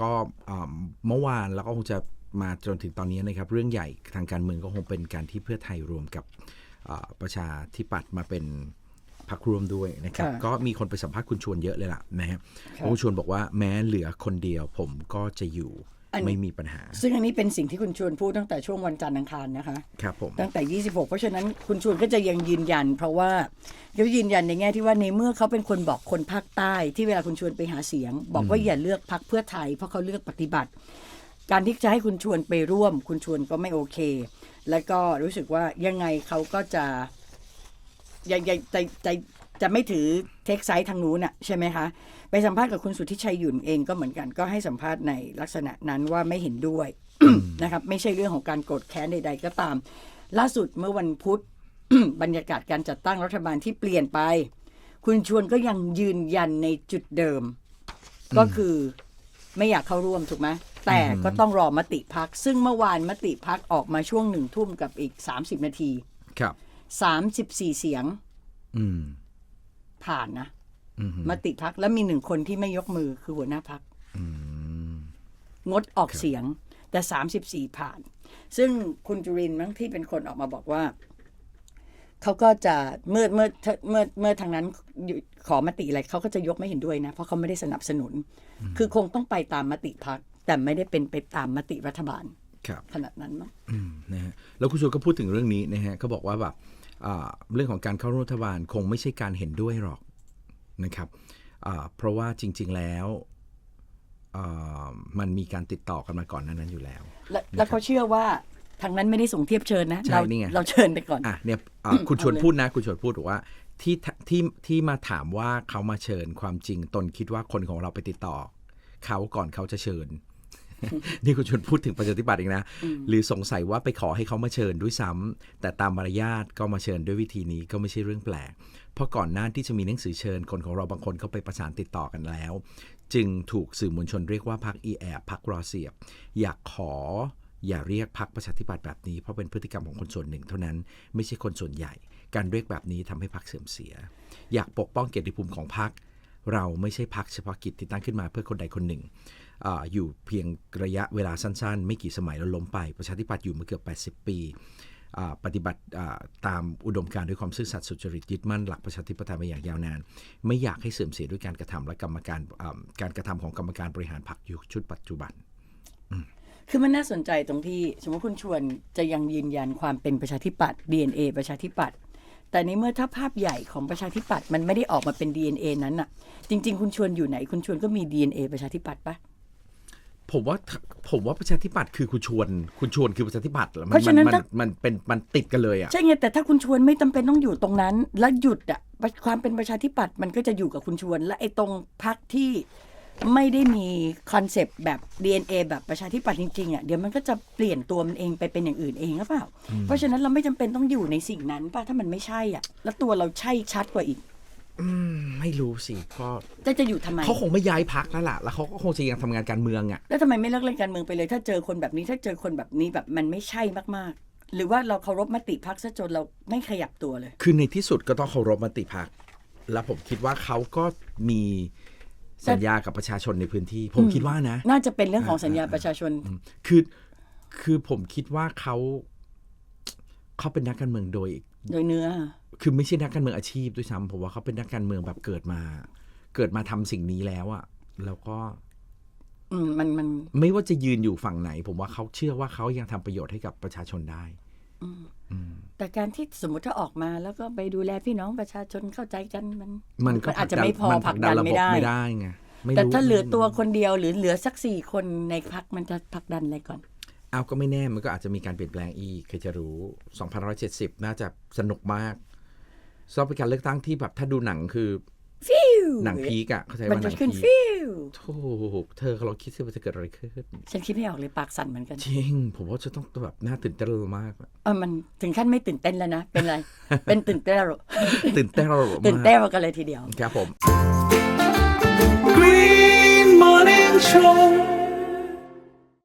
ก็อ่าเมื่อวานแล้วก็คงจะมาจนถึงตอนนี้นะครับ เรื่องใหญ่ทางการเมืองก็คงเป็นการที่เพื่อไทยรวมกับอ่าประชาธิปัตย์มาเป็นพรรคร่วมด้วยนะครับค่ะก็มีคนไปสัมภาษณ์คุณชวนเยอะเลยล่ะนะฮะค่ะคุณชวนบอกว่าแม้เหลือคนเดียวผมก็จะอยู่อัน ไม่มีปัญหา ซึ่งอันนี้เป็นสิ่งที่คุณชวนพูดตั้งแต่ช่วงวันจันทร์อังคารนะคะครับผมตั้งแต่ 26 เพราะฉะนั้นคุณชวนก็จะยังยืนยัน เพราะว่าเขายืนยันในแง่ที่ว่าในเมื่อเขาเป็นคนบอกคนภาคใต้ที่เวลาคุณชวนไปหาเสียง บอกว่าอย่าเลือกพักเพื่อไทย เพราะเขาเลือกปฏิบัติ การที่จะให้คุณชวนไปร่วม คุณชวนก็ไม่โอเค แล้วก็รู้สึกว่ายังไงเขาก็จะยังยังจะจะ จะไม่ถือเทคไซส์ทางนู้นน่ะใช่ไหมคะ ไปสัมภาษณ์กับคุณสุทธิชัยหยุ่นเองก็เหมือนกัน ก็ให้สัมภาษณ์ในลักษณะนั้นว่าไม่เห็นด้วยนะครับ ไม่ใช่เรื่องของการโกรธแค้นใด ๆ ก็ตาม ล่าสุดเมื่อวันพุธบรรยากาศการจัดตั้งรัฐบาลที่เปลี่ยนไป คุณชวนก็ยังยืนยันในจุดเดิม ก็คือไม่อยากเข้าร่วมถูกไหมแต่ก็ต้องรอมติพัก ซึ่งเมื่อวานมติพักออกมาช่วงหนึ่งทุ่มกับอีก30นาที ครับ34เสียงอืม ผ่านนะอืมมติพักแล้วมีหนึ่งคนที่ไม่ยกมือคือหัวหน้าพักอืมงดออกเสียง แต่34ผ่าน ซึ่งคุณจุรินทร์มั้งที่เป็นคนออกมาบอกว่าเขาก็จะเมื่อเมื่อเมื่อเมื่อทางนั้นขอมติอะไรเขาก็จะยกไม่เห็นด้วยนะ เพราะเขาไม่ได้สนับสนุน คือคงต้องไปตามมติพักแต่ไม่ได้เป็นไปตามมติรัฐบาลครับขนาดนั้นมั้งอืมนะฮะแล้วคุณชวนก็พูดถึงเรื่องนี้นะฮะก็บอกว่าแบบอ่า เรื่องของการเข้าร่วมรัฐบาลคงไม่ใช่การเห็นด้วยหรอกนะครับอ่าเพราะว่าจริง ๆแล้วอ่ามันมีการติดต่อกันมาก่อนหนานั้นอยู่แล้วแล้ว แล้วเขาเชื่อว่าทางนั้นไม่ได้ส่งเทียบเชิญนะใช่เรานี่ไงเราเชิญไปก่อนอะเนี่ยอ่าคุณชวนเอาเลยพูดนะ คุณชวนพูดบอกว่าที่ที่ที่มาถามว่าเขามาเชิญความจริงตนคิดว่าคนของเราไปติดต่อ เขาก่อนเขาจะเชิญ นี่คุณชวนพูดถึงประชาธิปัตย์เองนะ หรือสงสัยว่าไปขอให้เขามาเชิญด้วยซ้ำแต่ตามมารยาทก็มาเชิญด้วยวิธีนี้ก็ไม่ใช่เรื่องแปลก เพราะก่อนหน้าที่จะมีหนังสือเชิญคนของเราบางคนเขาไปประสานติดต่อกันแล้ว จึงถูกสื่อมวลชนเรียกว่าพักอีแอบพักรอเสียบ อยากขออย่าเรียกพักประชาธิปัตย์แบบนี้เพราะเป็นพฤติกรรมของคนส่วนหนึ่งเท่านั้นไม่ใช่คนส่วนใหญ่ การเรียกแบบนี้ทำให้พักเสื่อมเสีย อยากปกป้องเกียรติภูมิของพัก เราไม่ใช่พักเฉพาะกิจที่ตั้งขึ้นมาเพื่อคนใดคนหนึ่งออยู่เพียงระยะเวลาสั้นๆ ไม่กี่สมัยแล้วล้มไปประชาธิปัตย์อยู่มาเกือบ 80 ปีปฏิบัติตามอุดมการณ์ด้วยความซื่อสัตย์สุจริตยึดมั่นหลักประชาธิปไตยมาอย่างยาวนาน ไม่อยากให้เสื่อมเสียด้วยการกระทำและกรรมการการกระทำของกรรมการบริหารพรรคยุคชุดปัจจุบัน คือมันน่าสนใจตรงที่ สมมติคุณชวนจะยังยืนยันความเป็นประชาธิปัตย์ DNA ประชาธิปัตย์ แต่ในเมื่อถ้าภาพใหญ่ของประชาธิปัตย์มันไม่ได้ออกมาเป็น DNA นั้นน่ะจริง ๆ คุณชวนอยู่ไหน คุณชวนก็มี DNA ประชาธิปัตย์ปะผมว่าผมว่าประชาธิปัตย์คือคุณชวน คุณชวนคือประชาธิปัตย์หรอมัเพราะฉะนั้นมัถ้ามันเป็นมันติดกันเลยอะใช่ไงแต่ถ้าคุณชวนไม่จำเป็นต้องอยู่ตรงนั้น แล้วหยุดอะความเป็นประชาธิปัตย์มันก็จะอยู่กับคุณชวน และไอ้ตรงพักที่ ไม่ได้มีคอนเซปต์แบบ DNA แบบประชาธิปัตย์จริงๆอะเดี๋ยวมันก็จะเปลี่ยนตัวมันเองไปเป็นอย่างอื่นเองหรือเปล่า เพราะฉะนั้นเราไม่จำเป็นต้องอยู่ในสิ่งนั้นป่ะถ้ามันไม่ใช่อะ แล้วตัวเราใช่ชัดกว่าอีก อืมไม่รู้สิก็จะจะอยู่ทำไม เขาคงไม่ย้ายพักแล้วล่ะ แล้วเขาก็คงจะยังทำงานการเมืองอะ แล้วทำไมไม่เลิกเล่นการเมืองไปเลย ถ้าเจอคนแบบนี้ถ้าเจอคนแบบนี้แบบมันไม่ใช่มากๆ หรือว่าเราเคารพมติพักซะจนเราไม่ขยับตัวเลย คือในที่สุดก็ต้องเคารพมติพัก แล้วผมคิดว่าเขาก็มี สัญญากับประชาชนในพื้นที่ ผมคิดว่านะ น่าจะเป็นเรื่องของสัญญาประชาชน คือคือผมคิดว่าเขาเขาเป็นนักการเมืองโดย โดยเนื้อ คือไม่ใช่นักการเมืองอาชีพด้วยซ้ำผมว่าเขาเป็นนักการเมืองแบบเกิดมา เกิดมาทำสิ่งนี้แล้วอะแล้วก็ อืมมันมัน ไม่ว่าจะยืนอยู่ฝั่งไหน ผมว่าเขาเชื่อว่าเขายังทำประโยชน์ให้กับประชาชนได้ แต่การที่สมมติถ้าออกมาแล้วก็ไปดูแลพี่น้องประชาชนเข้าใจกันมันมันก็อาจจะไม่พอมันผลักดันระไม่บบได้ไม่ได้ไงไม่แต่รู้ถ้าเหลือตัวคนเดียวหรือเหลือสักสี่คนในพักมันจะผลักดันอะไรก่อนเอาก็ไม่แน่มันก็อาจจะมีการเปลี่ยนแปลงอีกใครจะรู้2570 น่าจะสนุกมากสำหรับเป็นการเลือกตั้งที่แบบถ้าดูหนังคือ ฟิวหนังพีกอะเข้าใจมันว่าหนัจะงขึ้นพีฟิวถูกเธอเราคิดซิว่าจะเกิดอะไรขึ้น ฉันคิดไม่ออกเลยปากสั่นเหมือนกันจริง ผมว่าจะต้องแบบน่าตื่นเต้นมากอะเออมันถึงขั้นไม่ตื่นเต้นแล้วนะ เป็นไร เป็นตื่นเต้นหรอตื่นเต้นเราตื่นเต้นกันเลยทีเดียว ครับผม Green Morning Show